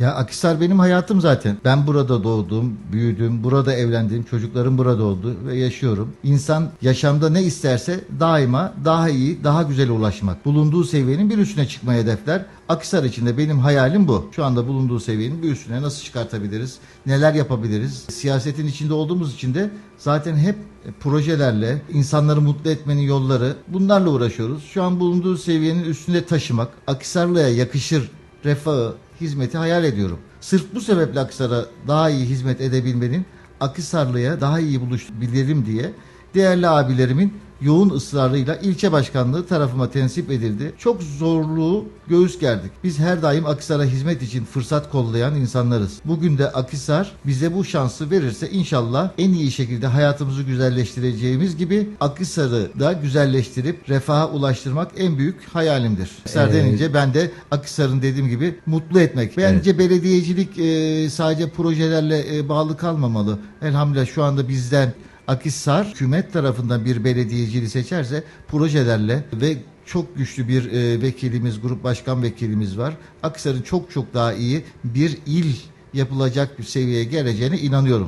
Ya Akhisar benim hayatım zaten. Ben burada doğdum, büyüdüm, burada evlendim, çocuklarım burada oldu ve yaşıyorum. İnsan yaşamda ne isterse daima daha iyi, daha güzel ulaşmak. Bulunduğu seviyenin bir üstüne çıkmayı hedefler. Akhisar için de benim hayalim bu. Şu anda bulunduğu seviyenin bir üstüne nasıl çıkartabiliriz, neler yapabiliriz? Siyasetin içinde olduğumuz için de zaten hep projelerle, insanları mutlu etmenin yolları bunlarla uğraşıyoruz. Şu an bulunduğu seviyenin üstünde taşımak, Akhisarlı'ya yakışır refahı, hizmeti hayal ediyorum. Sırf bu sebeple Akhisar'a daha iyi hizmet edebilmenin, Akhisarlı'ya daha iyi buluşabilirim diye değerli abilerimin yoğun ısrarıyla ilçe başkanlığı tarafıma tensip edildi. Çok zorluğu göğüs gerdik. Biz her daim Akhisar'a hizmet için fırsat kollayan insanlarız. Bugün de Akhisar bize bu şansı verirse inşallah en iyi şekilde hayatımızı güzelleştireceğimiz gibi Akhisar'ı da güzelleştirip refaha ulaştırmak en büyük hayalimdir. Akhisar Ee, denince ben de Akhisar'ın dediğim gibi mutlu etmek. Bence belediyecilik e, sadece projelerle e, bağlı kalmamalı. Elhamdülillah şu anda bizden Akhisar hükümet tarafından bir belediyeciliği seçerse projelerle ve çok güçlü bir e, vekilimiz, grup başkan vekilimiz var. Akhisar'ın çok çok daha iyi bir il yapılacak bir seviyeye geleceğine inanıyorum.